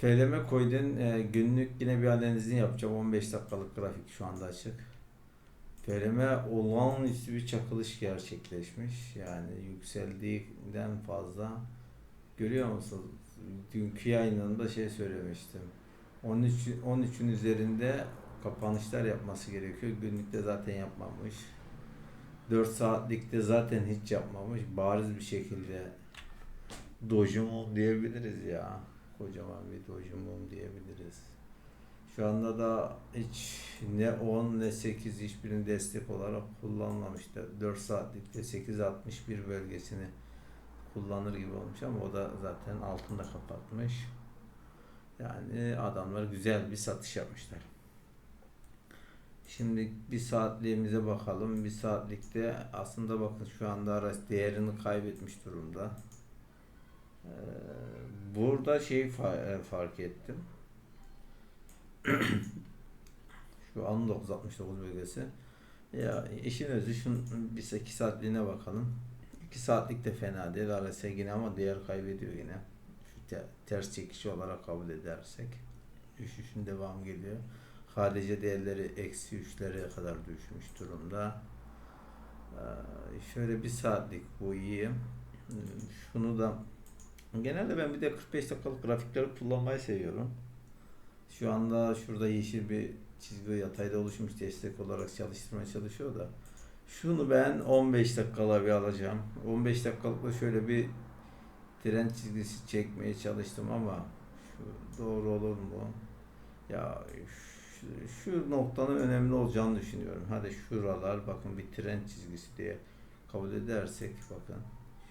FLM Coin'in e, günlük yine bir analizini yapacağım. 15 dakikalık grafik şu anda açık. FLM olağanüstü bir çakılış gerçekleşmiş. Yani yükseldiğinden fazla. Görüyor musunuz? Dünkü yayınında şey söylemiştim. 13 13'ün üzerinde kapanışlar yapması gerekiyor. Günlükte zaten yapmamış. 4 saatlikte zaten hiç yapmamış. Bariz bir şekilde dojumum diyebiliriz ya. Kocaman bir dojumum diyebiliriz. Şu anda da hiç ne 10 ne 8 hiçbirini destek olarak kullanmamıştı. 4 saatlikte 8.61 bölgesini kullanır gibi olmuş ama o da zaten altında kapatmış. Yani adamlar güzel bir satış yapmışlar. Şimdi bir saatliğimize bakalım. Bir saatlikte aslında bakın şu anda araç değerini kaybetmiş durumda. Ee, burada şey fa- e, fark ettim. şu an 969 bölgesi. Ya işin özü şun bir 8 saatliğine bakalım. 2 saatlik de fena değil RSI yine ama değer kaybediyor yine. Şu te- ters çekişi olarak kabul edersek. Düşüşün devam geliyor. HDC değerleri eksi 3'lere kadar düşmüş durumda. Ee, şöyle bir saatlik bu iyi. Hmm, Şunu da genelde ben bir de 45 dakikalık grafikleri kullanmayı seviyorum. Şu anda şurada yeşil bir çizgi yatayda oluşmuş destek olarak çalıştırmaya çalışıyor da şunu ben 15 dakikala bir alacağım. 15 dakikalıkla şöyle bir tren çizgisi çekmeye çalıştım ama şu doğru olur mu? Ya şu, şu noktanın önemli olacağını düşünüyorum. Hadi şuralar bakın bir tren çizgisi diye kabul edersek bakın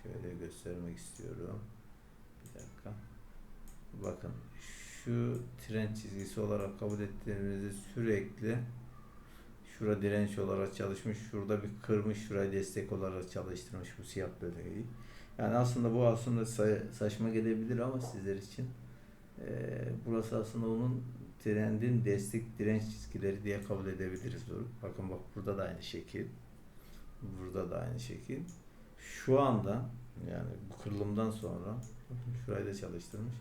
şöyle göstermek istiyorum. Bakın şu tren çizgisi olarak kabul ettiğimizde sürekli şura direnç olarak çalışmış, şurada bir kırmış, şurayı destek olarak çalıştırmış bu siyah bölgeyi. Yani aslında bu aslında sa- saçma gelebilir ama sizler için eee, burası aslında onun trendin destek direnç çizgileri diye kabul edebiliriz. Bakın bak burada da aynı şekil. Burada da aynı şekil. Şu anda yani bu kırılımdan sonra şurayı da çalıştırmış.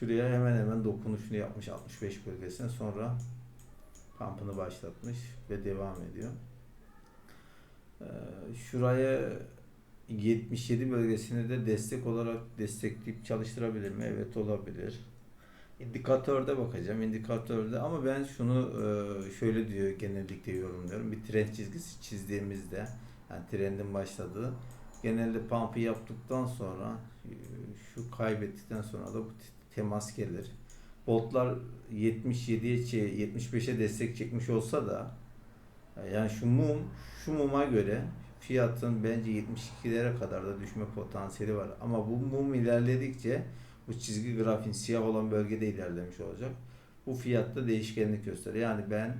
Şuraya hemen hemen dokunuşunu yapmış 65 bölgesine sonra pump'ını başlatmış ve devam ediyor. Ee, şuraya 77 bölgesini de destek olarak destekleyip çalıştırabilir mi? Evet olabilir. İndikatörde bakacağım. İndikatörde ama ben şunu e, şöyle diyor genellikle yorumluyorum. Bir trend çizgisi çizdiğimizde yani trendin başladığı genelde pump'ı yaptıktan sonra e, şu kaybettikten sonra da bu temas gelir. Botlar 77'ye çe- 75'e destek çekmiş olsa da yani şu mum şu muma göre fiyatın bence 72'lere kadar da düşme potansiyeli var. Ama bu mum ilerledikçe bu çizgi grafiğin siyah olan bölgede ilerlemiş olacak. Bu fiyatta değişkenlik gösteriyor. Yani ben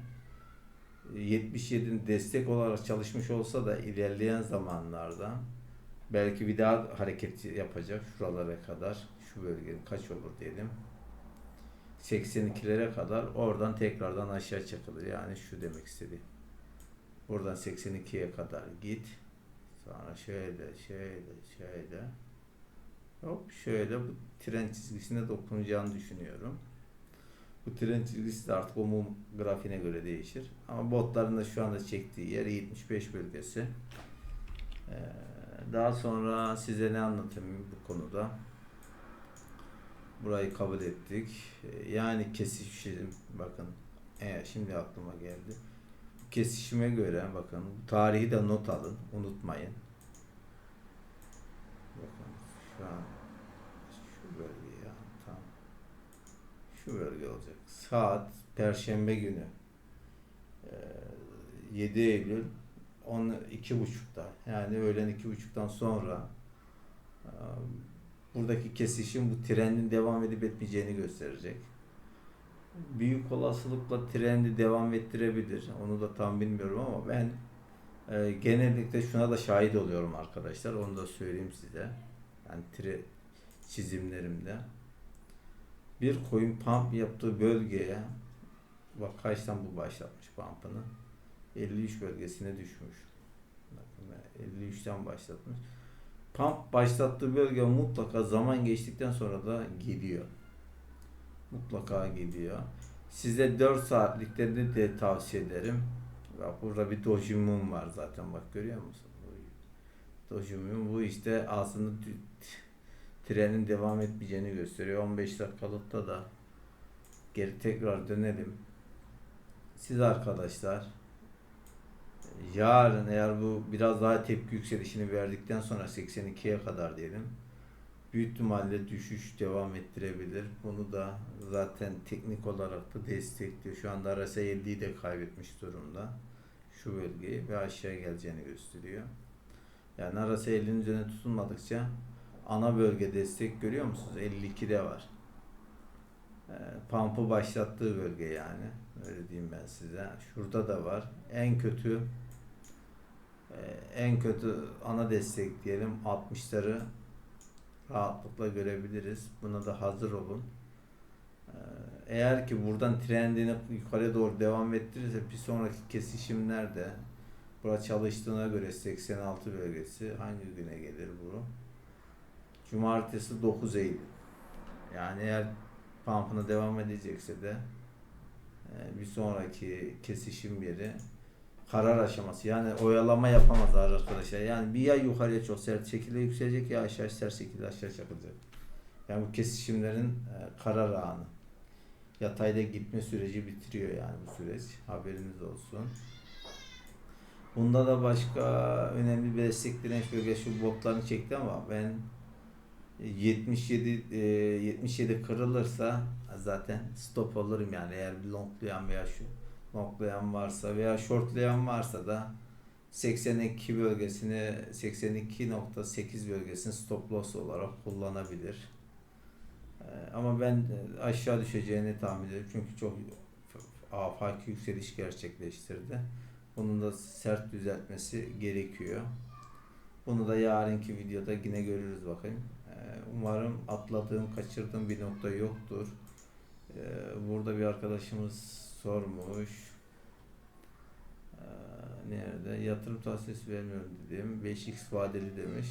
77'nin destek olarak çalışmış olsa da ilerleyen zamanlarda belki bir daha hareket yapacak şuralara kadar şu bölgenin kaç olur diyelim 82'lere kadar oradan tekrardan aşağı çakılır. Yani şu demek istediğim. Buradan 82'ye kadar git. Sonra şöyle, şöyle, şöyle. Hop şöyle bu tren çizgisine dokunacağını düşünüyorum. Bu tren çizgisi de artık o mum grafiğine göre değişir. Ama botların da şu anda çektiği yer 75 bölgesi. Ee, daha sonra size ne anlatayım bu konuda? Burayı kabul ettik. Yani kesişim bakın. Evet, şimdi aklıma geldi. Kesişime göre bakın bu tarihi de not alın. Unutmayın. Bakın şu an şu bölge ya tam şu bölge olacak. Saat Perşembe günü ee, 7 Eylül 12.30'da yani öğlen 2.30'dan sonra e, buradaki kesişim bu trendin devam edip etmeyeceğini gösterecek. Büyük olasılıkla trendi devam ettirebilir. Onu da tam bilmiyorum ama ben e, genellikle şuna da şahit oluyorum arkadaşlar. Onu da söyleyeyim size. Yani tre çizimlerimde. Bir koyun pump yaptığı bölgeye bak kaçtan bu başlatmış pump'ını? 53 bölgesine düşmüş. Bakın ben 53'ten başlatmış. Pump başlattığı bölge mutlaka zaman geçtikten sonra da gidiyor. mutlaka gidiyor. Size 4 saatliklerini de tavsiye ederim. Bak burada bir dojimum var zaten bak görüyor musun? Dojimum bu işte aslında trenin devam etmeyeceğini gösteriyor. 15 dakikalıkta da geri tekrar dönelim. Siz arkadaşlar yarın eğer bu biraz daha tepki yükselişini verdikten sonra 82'ye kadar diyelim büyük ihtimalle düşüş devam ettirebilir. Bunu da zaten teknik olarak da destekliyor. Şu anda RSI 50'yi de kaybetmiş durumda. Şu bölgeyi ve aşağı geleceğini gösteriyor. Yani RSI 50'nin üzerine tutunmadıkça ana bölge destek görüyor musunuz? 52'de var. E, pump'ı başlattığı bölge yani. Öyle diyeyim ben size. Şurada da var. En kötü en kötü ana destek diyelim 60'ları rahatlıkla görebiliriz. Buna da hazır olun. Ee, Eğer ki buradan trendini yukarı doğru devam ettirirse bir sonraki kesişimlerde bura çalıştığına göre 86 bölgesi hangi güne gelir bu? Cumartesi 9 Eylül. Yani eğer pump'ına devam edecekse de e, bir sonraki kesişim yeri karar aşaması. Yani oyalama yapamaz arkadaşlar. Yani bir ya yukarıya çok sert şekilde yükselecek ya aşağı sert şekilde aşağı çakılacak. Yani bu kesişimlerin e, karar anı. Yatayda gitme süreci bitiriyor yani bu süreç. Haberiniz olsun. Bunda da başka önemli bir destek direnç bölgesi şu botlarını çekti ama ben 77 e, 77 kırılırsa zaten stop olurum yani eğer bir longlayan veya şu longlayan varsa veya shortlayan varsa da 82 bölgesini 82.8 bölgesini stop loss olarak kullanabilir. Ee, Ama ben e, aşağı düşeceğini tahmin ediyorum. Çünkü çok afaki yükseliş gerçekleştirdi. Bunun da sert düzeltmesi gerekiyor. Bunu da yarınki videoda yine görürüz bakayım. Ee, Umarım atladığım, kaçırdığım bir nokta yoktur. Ee, Burada bir arkadaşımız sormuş. Ee, Nerede? Yatırım tavsiyesi vermiyorum dedim. 5x vadeli demiş.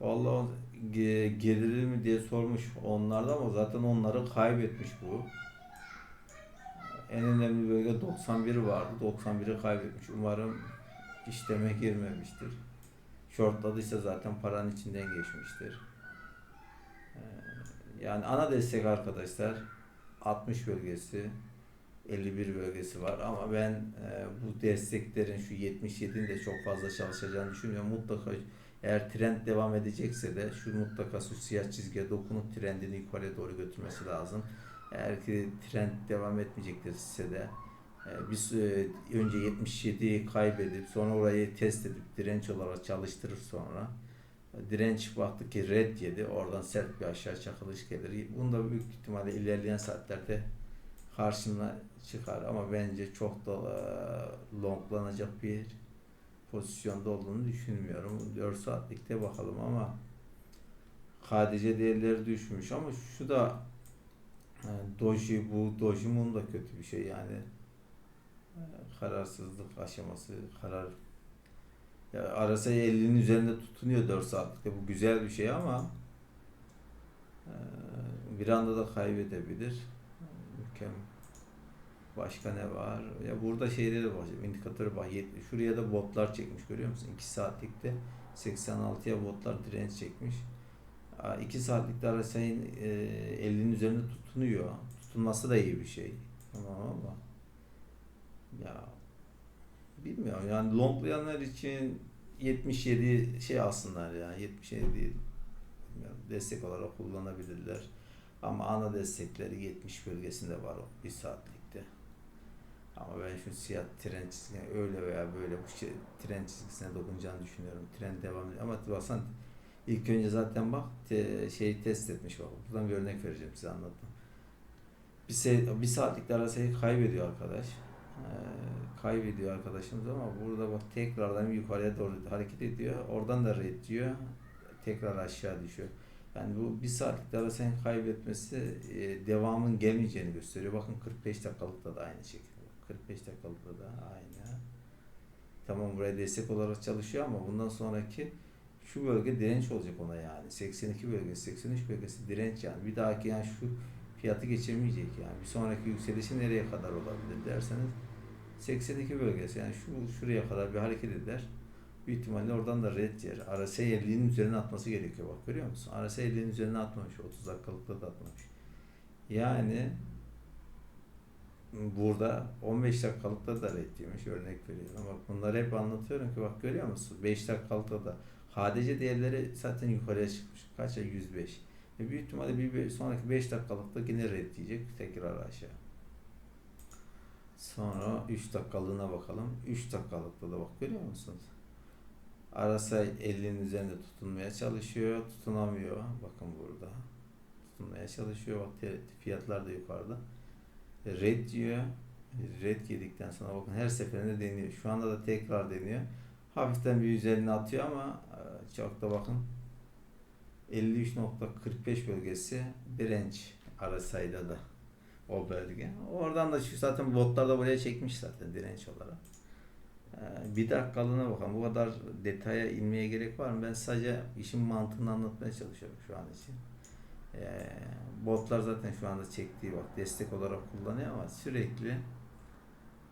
Vallahi ge- gelir mi diye sormuş onlarda ama zaten onları kaybetmiş bu. En önemli bölge 91 vardı. 91'i kaybetmiş. Umarım işleme girmemiştir. Shortladıysa zaten paranın içinden geçmiştir. Ee, Yani ana destek arkadaşlar 60 bölgesi 51 bölgesi var ama ben e, bu desteklerin şu 77'nin de çok fazla çalışacağını düşünmüyorum. Mutlaka eğer trend devam edecekse de şu mutlaka şu siyah çizgiye dokunup trendini yukarıya doğru götürmesi lazım. Eğer ki trend devam etmeyecekse de e, biz e, önce 77'yi kaybedip sonra orayı test edip direnç olarak çalıştırır sonra direnç baktı ki red yedi oradan sert bir aşağı çakılış gelir. Bunu da büyük ihtimalle ilerleyen saatlerde karşına çıkar ama bence çok da e, longlanacak bir pozisyonda olduğunu düşünmüyorum. 4 saatlikte bakalım ama KDC değerleri düşmüş ama şu da e, doji bu dojimun da kötü bir şey yani E, kararsızlık aşaması karar ya RSI 50'nin üzerinde tutunuyor 4 saatlikte bu güzel bir şey ama bir anda da kaybedebilir. Mükemmel. Başka ne var? Ya burada şeyleri var. İndikatörü var. 70. Şuraya da botlar çekmiş görüyor musun? 2 saatlikte 86'ya botlar direnç çekmiş. 2 saatlikte RSI'nin e, 50'nin üzerinde tutunuyor. Tutunması da iyi bir şey. Tamam ama ya bilmiyorum yani longlayanlar için 77 şey alsınlar ya 77 bilmiyorum, destek olarak kullanabilirler. Ama ana destekleri 70 bölgesinde var o bir saatlikte. Ama ben şu siyah tren çizgisine öyle veya böyle bu şey, tren çizgisine dokunacağını düşünüyorum. Tren devam ediyor. Ama baksana ilk önce zaten bak te, şeyi test etmiş bak. Buradan bir örnek vereceğim size anlattım. Bir, se, bir saatlikte arasayı kaybediyor arkadaş. Ee, kaybediyor arkadaşımız ama burada bak tekrardan yukarıya doğru hareket ediyor. Oradan da red diyor. Tekrar aşağı düşüyor. Yani bu bir saatlik arasını kaybetmesi e, devamın gelmeyeceğini gösteriyor. Bakın 45 dakikalıkta da aynı şekilde. 45 dakikalıkta da aynı. Tamam buraya destek olarak çalışıyor ama bundan sonraki şu bölge direnç olacak ona yani. 82 bölgesi, 83 bölgesi direnç yani. Bir dahaki yani şu fiyatı geçemeyecek yani. Bir sonraki yükselişi nereye kadar olabilir derseniz 82 bölgesi yani şu şuraya kadar bir hareket eder. Büyük ihtimalle oradan da red yer. RSI 50'nin üzerine atması gerekiyor bak görüyor musun? RSI 50'nin üzerine atmamış. 30 dakikalıkta da atmamış. Yani burada 15 dakikalıkta da red yemiş örnek veriyorum. Bak bunları hep anlatıyorum ki bak görüyor musun? 5 dakikalıkta da HDC değerleri zaten yukarıya çıkmış. Kaça? 105. E büyük ihtimalle bir, bir sonraki 5 dakikalıkta yine red diyecek tekrar aşağı. Sonra 3 dakikalığına bakalım. 3 dakikalıkta da bak görüyor musunuz? RSI 50'nin üzerinde tutunmaya çalışıyor. Tutunamıyor. Bakın burada. Tutunmaya çalışıyor. Bak fiyatlar da yukarıda. Red diyor. Red yedikten sonra bakın her seferinde deniyor. Şu anda da tekrar deniyor. Hafiften bir üzerine atıyor ama e, çok da bakın 53.45 bölgesi direnç RSI'da da o bölge. Oradan da şu zaten botlar da buraya çekmiş zaten direnç olarak. Ee, Bir dakikalığına bakalım. Bu kadar detaya inmeye gerek var mı? Ben sadece işin mantığını anlatmaya çalışıyorum şu an için. Ee, botlar zaten şu anda çektiği bak destek olarak kullanıyor ama sürekli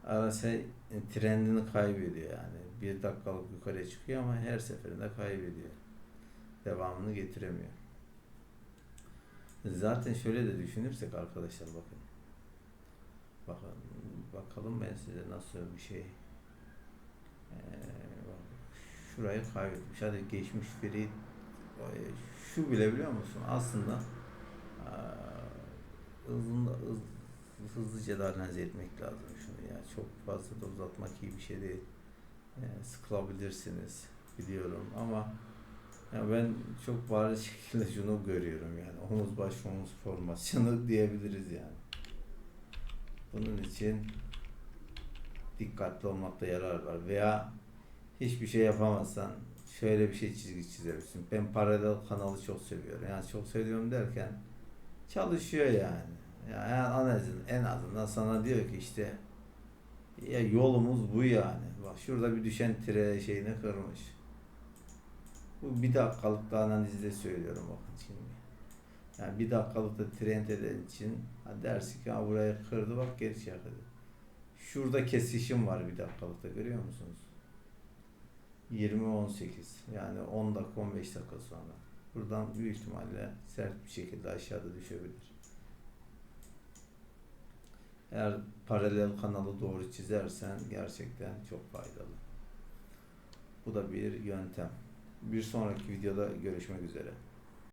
RSI trendini kaybediyor yani. Bir dakikalık yukarıya çıkıyor ama her seferinde kaybediyor. Devamını getiremiyor. Zaten şöyle de düşünürsek arkadaşlar bakın. Bakın bakalım ben size nasıl bir şey ee, şurayı kaybetmiş. Hadi geçmiş biri şu bile biliyor musun? Aslında hızlı, hız, hızlıca da analiz etmek lazım şunu ya. Çok fazla da uzatmak iyi bir şey değil. Ee, sıkılabilirsiniz biliyorum ama ya ben çok bariz şekilde şunu görüyorum yani omuz baş omuz formasyonu diyebiliriz yani. Bunun için dikkatli olmakta yarar var veya hiçbir şey yapamazsan şöyle bir şey çizgi çizebilirsin. Ben paralel kanalı çok seviyorum. Yani çok seviyorum derken çalışıyor yani. Yani en azından, en azından sana diyor ki işte ya yolumuz bu yani. Bak şurada bir düşen tire şeyini kırmış. Bu bir dakikalık da analizde söylüyorum bakın şimdi. Yani bir dakikalıkta trend eden için ha dersi ki ha burayı kırdı bak geri çekildi. Şurada kesişim var bir dakikalıkta görüyor musunuz? 20-18 yani 10 dakika 15 dakika sonra. Buradan büyük ihtimalle sert bir şekilde aşağıda düşebilir. Eğer paralel kanalı doğru çizersen gerçekten çok faydalı. Bu da bir yöntem. Bir sonraki videoda görüşmek üzere.